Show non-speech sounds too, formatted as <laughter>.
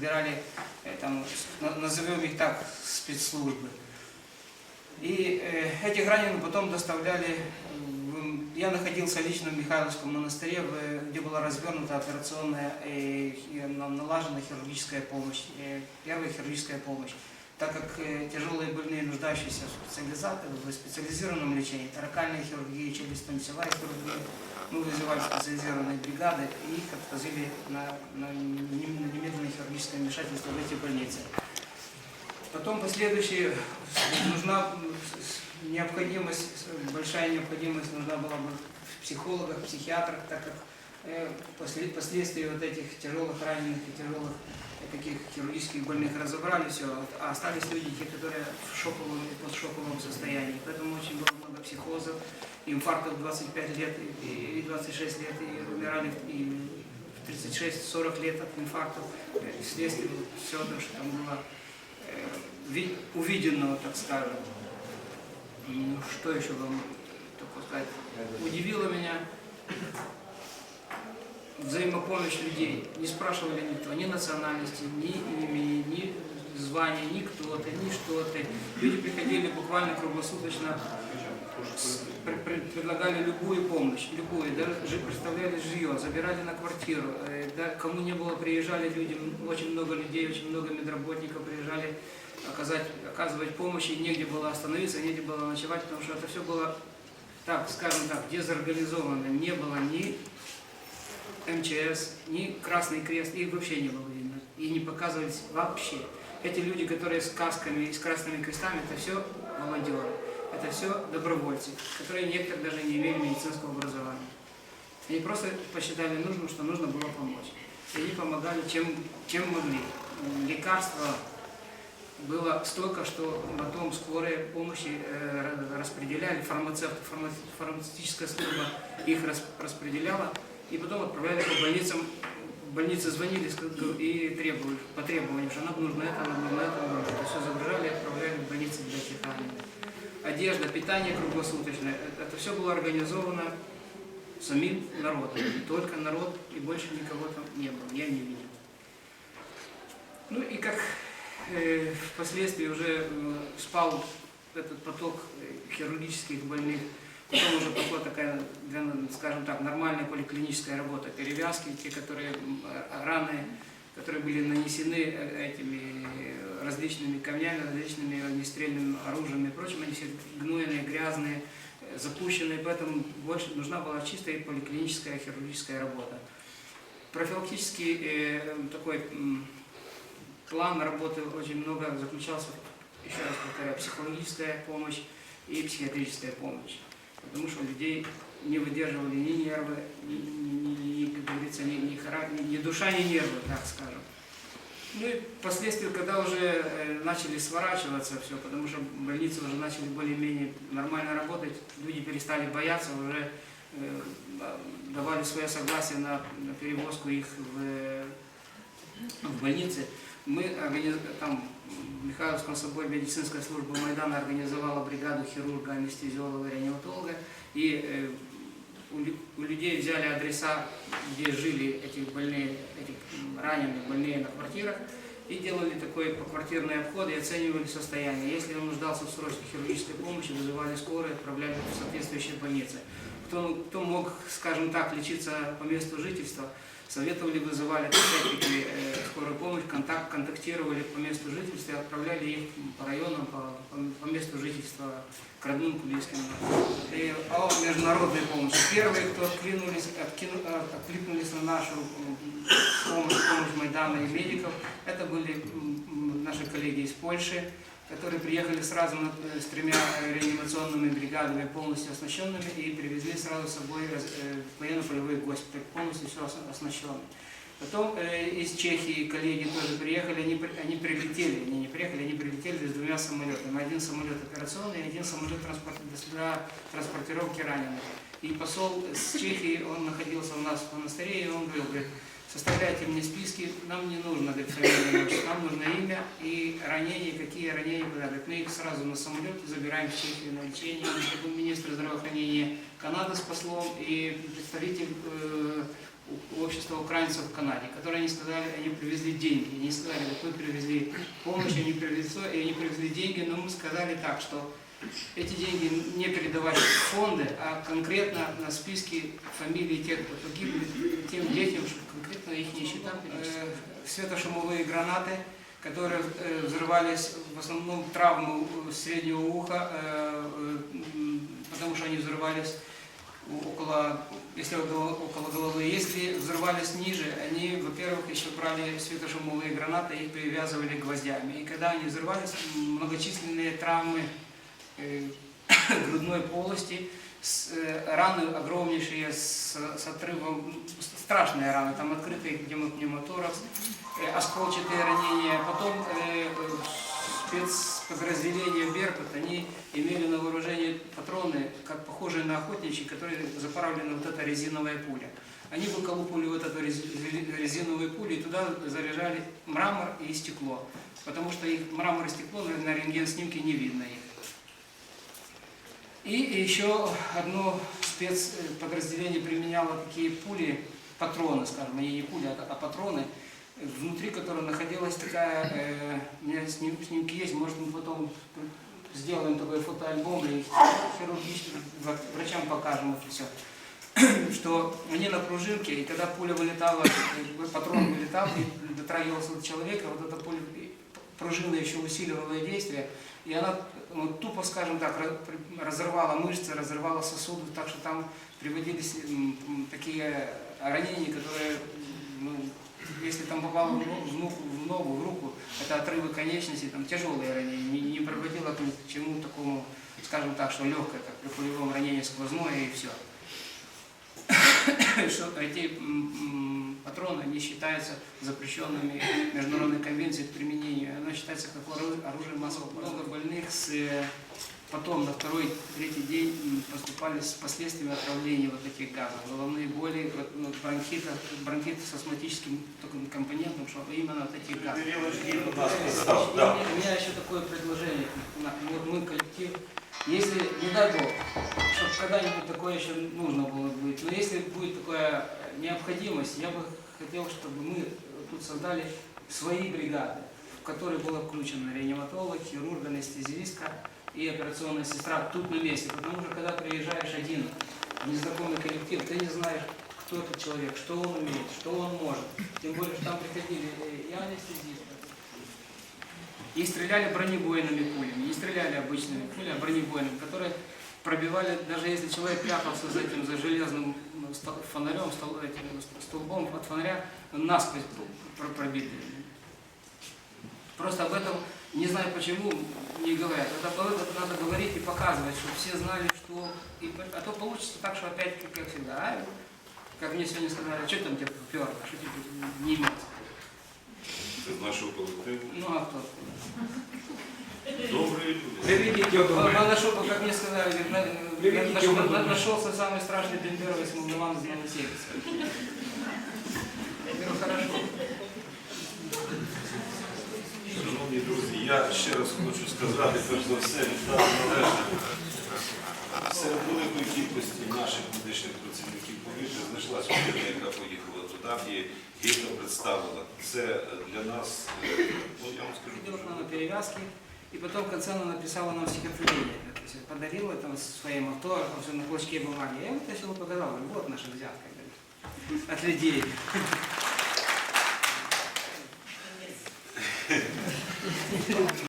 забирали, э, там, на- назовем их так, спецслужбы. И э, этих раненых потом доставляли, я находился лично в Михайловском монастыре, где была развернута операционная э, и налажена хирургическая помощь, первая хирургическая помощь. Так как э, тяжелые больные, нуждающиеся в, специализа- в специализированном лечении, таракальная хирургия, челюстно-лицевая хирургия, мы вызывали специализированные бригады и их отвозили на, на нем- на немедленное хирургическое вмешательство в эти больницы. Потом последующие нужна необходимость, большая необходимость нужна была бы в психологах, психиатрах, так как э, после, последствия вот этих тяжелых раненых и тяжелых таких хирургических больных разобрали все, а остались люди, те, которые в шоковом и постшоковом состоянии. Поэтому очень было много психозов, инфарктов 25 лет и, и 26 лет, и умирали и в 36-40 лет от инфарктов. Э, Вследствие все то, что там было э, ви- увиденного, так скажем. М, Что еще вам только сказать? Удивило меня взаимопомощь людей. Не спрашивали никто ни национальности, ни имени, ни звания, ни кто ты, ни что ты. Люди приходили буквально круглосуточно, предлагали любую помощь, любую, даже представляли жилье, забирали на квартиру. Э, кому не было, приезжали люди, очень много людей, очень много медработников приезжали оказать, оказывать помощь, и негде было остановиться, негде было ночевать, потому что это все было, так, скажем так, дезорганизовано. Не было ни МЧС, ни Красный Крест, их вообще не было видно. И не показывались вообще. Эти люди, которые с касками и с красными крестами, это все волонтеры. Это все добровольцы, которые некоторые даже не имели медицинского образования. Они просто посчитали нужным, что нужно было помочь. И они помогали, чем, чем могли. Лекарства было столько, что потом скорые помощи э, ра- распределяли, фармацевты, фарма- фармацевтическая служба их рас- распределяла, и потом отправляли по больницам. Больницы звонили и требовали, по требованию, что нам нужно это, нам нужно это, нам нужно. Все загружали и отправляли в больницы для раненых. Одежда, питание круглосуточное, это, это все было организовано самим народом. Только народ и больше никого там не было, я не видел. Ну и как э, впоследствии уже э, спал этот поток э, хирургических больных, потом уже пошла такая, скажем так, нормальная поликлиническая работа, перевязки, те, которые э, раны, которые были нанесены э, этими э, различными камнями, различными огнестрельным оружием и прочим, они все гнойные, грязные, э, запущенные, поэтому больше нужна была чистая поликлиническая хирургическая работа. Профилактический э, такой м, план работы очень много заключался, еще раз повторяю, психологическая помощь и психиатрическая помощь. Потому что у людей не выдерживали ни нервы, ни, ни- ни- ни, как говорится, ни, ни, ни- ни душа, ни нервы, так скажем. Ну и впоследствии, когда уже э, начали сворачиваться все, потому что больницы уже начали более-менее нормально работать, люди перестали бояться, уже э, давали свое согласие на, на перевозку их в, э, в больницы. Мы там Михайловском соборе медицинская служба Майдана организовала бригаду хирурга, анестезиолога, реаниматолога. И э, у, лю- у людей взяли адреса, где жили эти больные, эти раненые больные на квартирах, и делали такой поквартирный обход и оценивали состояние. Если он нуждался в срочной хирургической помощи, вызывали скорую, отправляли в соответствующие больницы. Кто, кто мог, скажем так, лечиться по месту жительства, советовали, вызывали опять-таки э, скорую помощь, контакт, контактировали по месту жительства и отправляли их по районам, по, по- по месту жительства к родным, к близким. И о международной помощи. Первые, кто откликнулись, откину- э, откликнулись на нашу м, помощь, помощь Майдана и медиков, это были наши коллеги из Польши, которые приехали сразу э, с тремя э, реанимационными бригадами, полностью оснащенными, и привезли сразу с собой раз- э, военно-полевой госпиталь, полностью все ос- оснащенный. Потом э, из Чехии коллеги тоже приехали, они, они прилетели, они не приехали, они прилетели с двумя самолетами. Один самолет операционный, один самолет транспорт, для транспортировки раненых. И посол с Чехии, он находился у нас в монастыре, и он говорил, говорит, составляйте мне списки, нам не нужно говорит, фамилия, нам нужно имя и ранения, какие ранения. Говорит, мы их сразу на самолет забираем в Чехию на лечение. Министр здравоохранения Канады с послом и представитель э, общества украинцев в Канаде, которые они сказали, они привезли деньги. Они сказали, вот мы привезли помощь, они привезли, и они привезли деньги, но мы сказали так, что эти деньги не передавать в фонды, а конкретно на списке фамилии тех, кто погибли, тем детям, чтобы конкретно их не счета. Э, Светошумовые гранаты, которые э, взрывались, в основном травмы среднего уха, э, потому что они взрывались около, если около, головы. Если взрывались ниже, они, во-первых, еще брали светошумовые гранаты и привязывали гвоздями. И когда они взрывались, многочисленные травмы э, <coughs> грудной полости, с, э, раны огромнейшие с, с отрывом, м, страшные раны, там открытый гемопневмоторакс, э, осколчатые ранения. Потом э, э, спецподразделения «Беркут», они имели на вооружении патроны, как похожие на охотничьи, которые заправлены вот эта резиновая пуля. Они выколупывали вот эту рез- резиновую пулю и туда заряжали мрамор и стекло, потому что их мрамор и стекло на, рентген-снимке не видно их. И еще одно спецподразделение применяло такие пули, патроны, скажем, не пули, а, а патроны, внутри которых находилась такая, э, у меня сним- снимки есть, может мы потом сделаем такой фотоальбом и хирургически вра- врачам покажем это все <clears throat> что они на пружинке, и когда пуля вылетала, э, патрон вылетал и дотрагивался до человека, вот эта пуля, пружина еще усиливала действие, и она ну, тупо, скажем так, ра- при- разрывала мышцы, разрывала сосуды, так что там приводились такие ранения, которые, ну, если там попало в но- в ногу, в ногу, в руку, это отрывы конечностей, там тяжелые ранения, не, не приводило к чему такому, скажем так, что легкое, как при пулевом ранении сквозное и все <coughs> что эти патроны не считаются запрещенными международной конвенцией к применению. Оно считается как ору- оружие массового. Много больных с, э, потом на второй, третий день поступали с последствиями отравления вот этих газов. Головные боли, вот, ну, бронхита, бронхит с астматическим таким компонентом, что именно от этих газов. у да. меня- у меня еще такое предложение. Вот мы коллектив, если, не дай Бог, чтобы когда-нибудь такое еще нужно было быть, но если будет такая необходимость, я бы хотел, чтобы мы тут создали свои бригады, в которые было включено реаниматолог, хирург, анестезистка и операционная сестра тут на месте. Потому что когда приезжаешь один незнакомый коллектив, ты не знаешь, кто этот человек, что он умеет, что он может. Тем более, что там приходили э, и анестезисты, и стреляли бронебойными пулями, не стреляли обычными пулями, а бронебойными, которые пробивали, даже если человек прятался за этим, за железным ну, фонарем, стол- этим, столбом от фонаря, насквозь пр- пр- пробитый. Просто об этом, не знаю почему, не говорят. Это об этом надо говорить и показывать, чтобы все знали, что... и а то получится так, что опять, как всегда, а, как мне сегодня сказали, что там тебе перло, что тебе немец. Це з нашого колективу. Ну а кто? Добрі люди. Приведите, по- нашел, как мне сказали, нашел- нашелся самый страшный бендеровец Молдаван из Новосибирска. Я говорю, хорошо. Я ще раз хочу сказати, перш за все, вітаю належно. Серед великої кількості наших медичних працівників повітря знайшлась людина, яка поїхала туди і гідно представила. Це е, для нас, е, ну я вам скажу, нам перевязки, и потом в конце она написала нам стихотворение. То есть подарила там своим авто, все на клочке бумаги. Я вытащил и показал, говорю, вот наша взятка от людей. ハハハ <laughs>